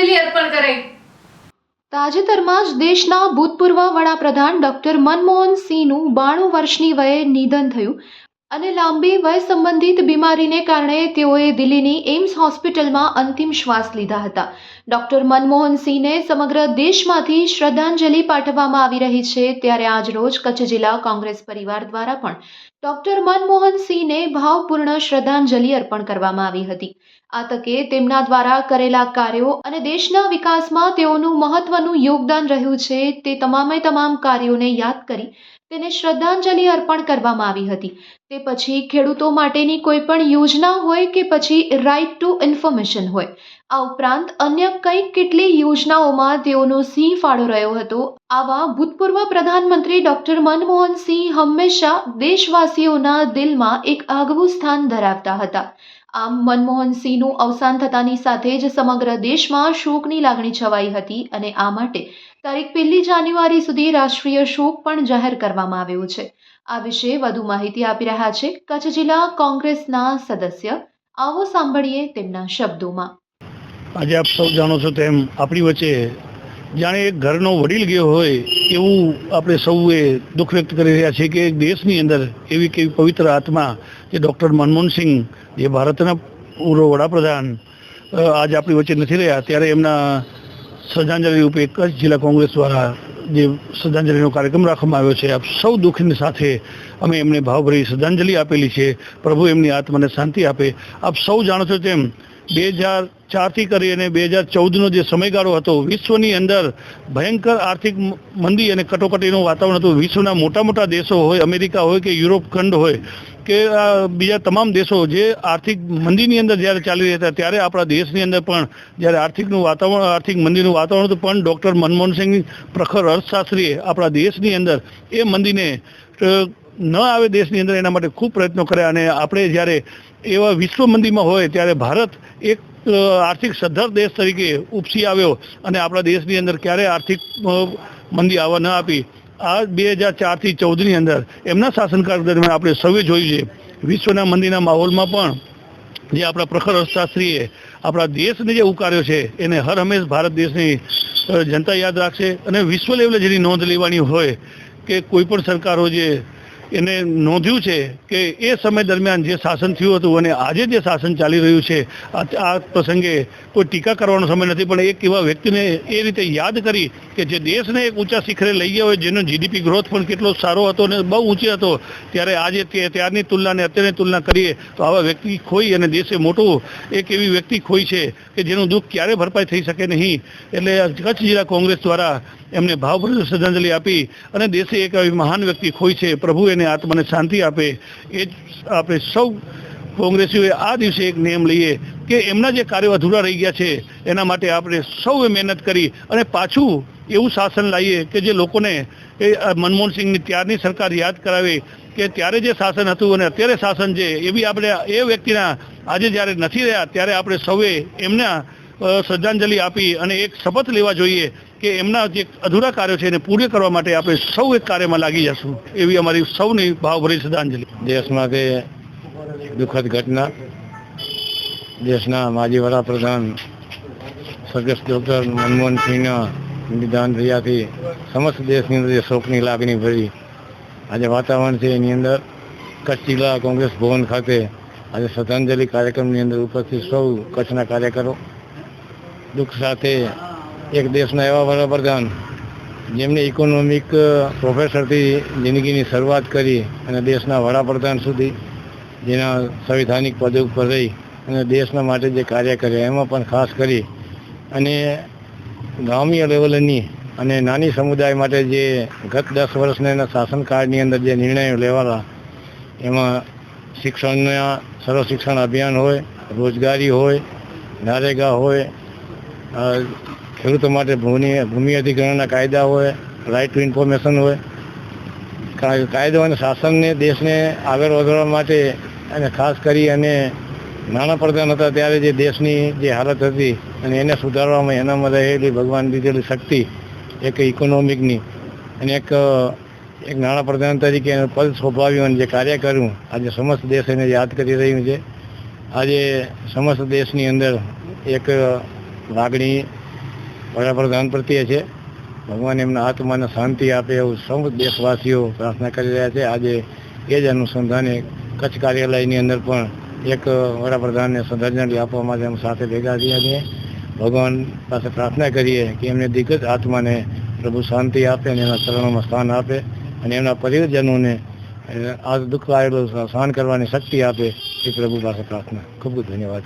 શ્રદ્ધાંજલિ અર્પણ કરાઈ. તાજેતરમાં જ દેશના ભૂતપૂર્વ વડાપ્રધાન ડોક્ટર મનમોહન સિંહનું બાણું વર્ષની વયે નિધન થયું. અને લાંબી વય સંબંધિત બીમારીને કારણે તેઓએ દિલ્હીની એમ્સ હોસ્પિટલમાં અંતિમ શ્વાસ લીધા હતા. ડોક્ટર મનમોહન સિંહને સમગ્ર દેશમાંથી શ્રદ્ધાંજલિ પાઠવવામાં આવી રહી છે ત્યારે આજરોજ કચ્છ જિલ્લા કોંગ્રેસ પરિવાર દ્વારા પણ ડોક્ટર મનમોહન સિંહને ભાવપૂર્ણ શ્રદ્ધાંજલિ અર્પણ કરવામાં આવી હતી. આ તકે તેમના દ્વારા કરેલા કાર્યો અને દેશના વિકાસમાં તેઓનું મહત્વનું યોગદાન રહ્યું છે તે તમામે તમામ કાર્યોને યાદ કરી તેને શ્રદ્ધાંજલિ અર્પણ કરવામાં આવી હતી. તે પછી ખેડૂતો માટેની કોઈ પણ યોજના હોય કે પછી રાઇટ ટુ ઇન્ફોર્મેશન હોય. આ ઉપરાંત અન્ય કંઈક કેટલી યોજનાઓમાં તેઓનો સિંહ ફાળો રહ્યો હતો? આવા ભૂતપૂર્વ પ્રધાનમંત્રી ડોક્ટર મનમોહન સિંહ હંમેશા દેશવાસીઓના દિલમાં એક આગવું સ્થાન ધરાવતા હતા. આમ મનમોહન સિંહનું અવસાન થતાની સાથે જ સમગ્ર દેશમાં શોકની લાગણી છવાઈ હતી અને આ માટે તારીખ પહેલી જાન્યુઆરી સુધી રાષ્ટ્રીય શોક પણ જાહેર કરવામાં આવ્યો છે. આ વિશે વધુ માહિતી આપી રહ્યા છે કચ્છ જિલ્લા કોંગ્રેસના સદસ્ય. આવો સાંભળીએ તેમના શબ્દોમાં. આજે આપ સૌ જાણો છો તેમ આપણી વચ્ચે જાણે એક ઘરનો વડીલ ગયો હોય એવું આપણે સૌએ દુઃખ વ્યક્ત કરી રહ્યા છીએ કે દેશની અંદર એવી કેવી પવિત્ર આત્મા જે ડૉક્ટર મનમોહન સિંહ, જે ભારતના પૂર્વ વડાપ્રધાન આજે આપણી વચ્ચે નથી રહ્યા. ત્યારે એમના શ્રદ્ધાંજલિ રૂપે કચ્છ જિલ્લા કોંગ્રેસ દ્વારા જે શ્રદ્ધાંજલિનો કાર્યક્રમ રાખવામાં આવ્યો છે. આપ સૌ દુઃખની સાથે અમે એમને ભાવભરી શ્રદ્ધાંજલિ આપેલી છે. પ્રભુ એમની આત્માને શાંતિ આપે. આપ સૌ જાણો છો તેમ બે હજાર ચારથી કરી અને બે હજાર ચૌદનો જે સમયગાળો હતો, વિશ્વની અંદર ભયંકર આર્થિક મંદી અને કટોકટીનું વાતાવરણ હતું. વિશ્વના મોટા મોટા દેશો હોય, અમેરિકા હોય કે યુરોપ ખંડ હોય, કે બીજા તમામ દેશો જે આર્થિક મંદીની અંદર જ્યારે ચાલી રહ્યા હતા, ત્યારે આપણા દેશની અંદર પણ જ્યારે આર્થિકનું વાતાવરણ, આર્થિક મંદીનું વાતાવરણ હતું, પણ ડૉક્ટર મનમોહન સિંહ પ્રખર અર્થશાસ્ત્રીએ આપણા દેશની અંદર એ મંદીને ન આવે દેશની અંદર એના માટે ખૂબ પ્રયત્નો કર્યા અને આપણે જ્યારે એવા વિશ્વ મંદીમાં હોય ત્યારે ભારત એક આર્થિક સદ્ધર દેશ તરીકે ઉપસી આવ્યો અને આપણા દેશની અંદર ક્યારે આર્થિક મંદી આવવા ન આપી. આ બે હજાર ચારથી ચૌદની અંદર એમના શાસનકાળ દરમિયાન આપણે સૌએ જોયું છે. વિશ્વના મંદીના માહોલમાં પણ જે આપણા પ્રખર અર્થશાસ્ત્રીએ આપણા દેશને જે ઉકાર્યો છે, એને હર હંમેશ ભારત દેશની જનતા યાદ રાખશે અને વિશ્વ લેવલે જેની નોંધ લેવાની હોય કે કોઈ પણ સરકારો જે એને નોંધ્યું છે કે એ સમય દરમિયાન જે શાસન થયું હતું અને આજે જે શાસન ચાલી રહ્યું છે, આ પ્રસંગે કોઈ ટીકા કરવાનો સમય નથી, પણ એક એવા વ્યક્તિને એ રીતે યાદ કરી કે જે દેશને એક ઊંચા શિખરે લઈ ગયા હોય, જેનો જીડીપી ગ્રોથ પણ કેટલો સારો હતો અને બહુ ઊંચી હતો, ત્યારે આજે ત્યારની તુલનાને અત્યારની તુલના કરીએ તો આવા વ્યક્તિ ખોઈ અને દેશે મોટું એક એવી વ્યક્તિ ખોઈ છે કે જેનું દુઃખ ક્યારે ભરપાઈ થઈ શકે નહીં. એટલે કચ્છ જિલ્લા કોંગ્રેસ દ્વારા એમને ભાવપૂર્ણ શ્રદ્ધાંજલિ આપી અને દેશે એક આવી મહાન વ્યક્તિ ખોઈ છે, પ્રભુ એને આત્માને શાંતિ આપે એ જ આપણે સૌ કોંગ્રેસીઓએ આ દિવસે એક નિયમ લઈએ કે એમના જે કાર્યો અધૂરા રહી ગયા છે, એના માટે આપણે સૌએ મહેનત કરી અને પાછું એવું શાસન લાવીએ કે જે લોકોને એ મનમોહનસિંહની મનમોહન સિંહની ત્યારની સરકાર યાદ કરાવે કે ત્યારે જે શાસન હતું અને અત્યારે શાસન છે, એ બી આપણે એ વ્યક્તિના આજે જ્યારે નથી રહ્યા, ત્યારે આપણે સૌએ એમના શ્રદ્ધાંજલિ આપી અને એક શપથ લેવા જોઈએ કે એમના જે અધૂરા કાર્યો છે એને પૂર્ણ કરવા માટે આપણે સૌ એક કાર્યમાં લાગી જશું. એવી અમારી સૌની ભાવભરી શ્રદ્ધાંજલિ. દેશમાંથી દુઃખદ ઘટના, દેશના માજી વડાપ્રધાન સ્વર્ગસ્થ ડૉક્ટર મનમોહનસિંહના નિદાન થયાથી સમસ્ત દેશની અંદર શોકની લાગણી ભરી. આજે વાતાવરણ છે એની અંદર. કચ્છ જિલ્લા કોંગ્રેસ ભવન ખાતે આજે શ્રદ્ધાંજલિ કાર્યક્રમની અંદર ઉપસ્થિત સૌ કચ્છના કાર્યકરો. દુઃખ સાથે એક દેશના એવા વડાપ્રધાન, જેમને ઇકોનોમિક પ્રોફેસરથી જિંદગીની શરૂઆત કરી અને દેશના વડાપ્રધાન સુધી જેના સંવિધાનિક પદ ઉપર રહી અને દેશના માટે જે કાર્ય કર્યા, એમાં પણ ખાસ કરી અને ગ્રામ્ય લેવલની અને નાની સમુદાય માટે જે ગત દસ વર્ષના એના શાસનકાળની અંદર જે નિર્ણયો લેવાલા એમાં શિક્ષણના સર્વ શિક્ષણ અભિયાન હોય, રોજગારી હોય નારેગા હોય ખેડૂતો માટે ભૂમિ ભૂમિ અધિકરણના કાયદા હોય રાઇટ ટુ ઇન્ફોર્મેશન હોય. કાયદો અને શાસનને દેશને આગળ વધારવા માટે અને ખાસ કરી અને નાણાં પ્રધાન હતા ત્યારે જે દેશની જે હાલત હતી અને એને સુધારવામાં એનામાં રહેલી ભગવાન દીધેલી શક્તિ, એક ઇકોનોમિકની અને એક એક નાણાં પ્રધાન તરીકે એનું પદ સ્વભાવ્યું અને જે કાર્ય કર્યું, આજે સમસ્ત દેશ એને યાદ કરી રહ્યું છે. આજે સમસ્ત દેશની અંદર એક લાગણી વડાપ્રધાન પ્રત્યે છે. ભગવાન એમના આત્માને શાંતિ આપે એવું સૌ દેશવાસીઓ પ્રાર્થના કરી રહ્યા છે. આજે એ જ અનુસંધાને કચ્છ કાર્યાલયની અંદર પણ એક વડાપ્રધાનને શ્રદ્ધાંજલિ આપવા માટે અમે સાથે ભેગા થયા છીએ. ભગવાન પાસે પ્રાર્થના કરીએ કે એમને દિગ્ગજ આત્માને પ્રભુ શાંતિ આપે અને એના ચરણોમાં સ્થાન આપે અને એમના પરિવારજનોને આ દુઃખ આવેલું સહન કરવાની શક્તિ આપે એ પ્રભુ પાસે પ્રાર્થના. ખૂબ ખૂબ ધન્યવાદ.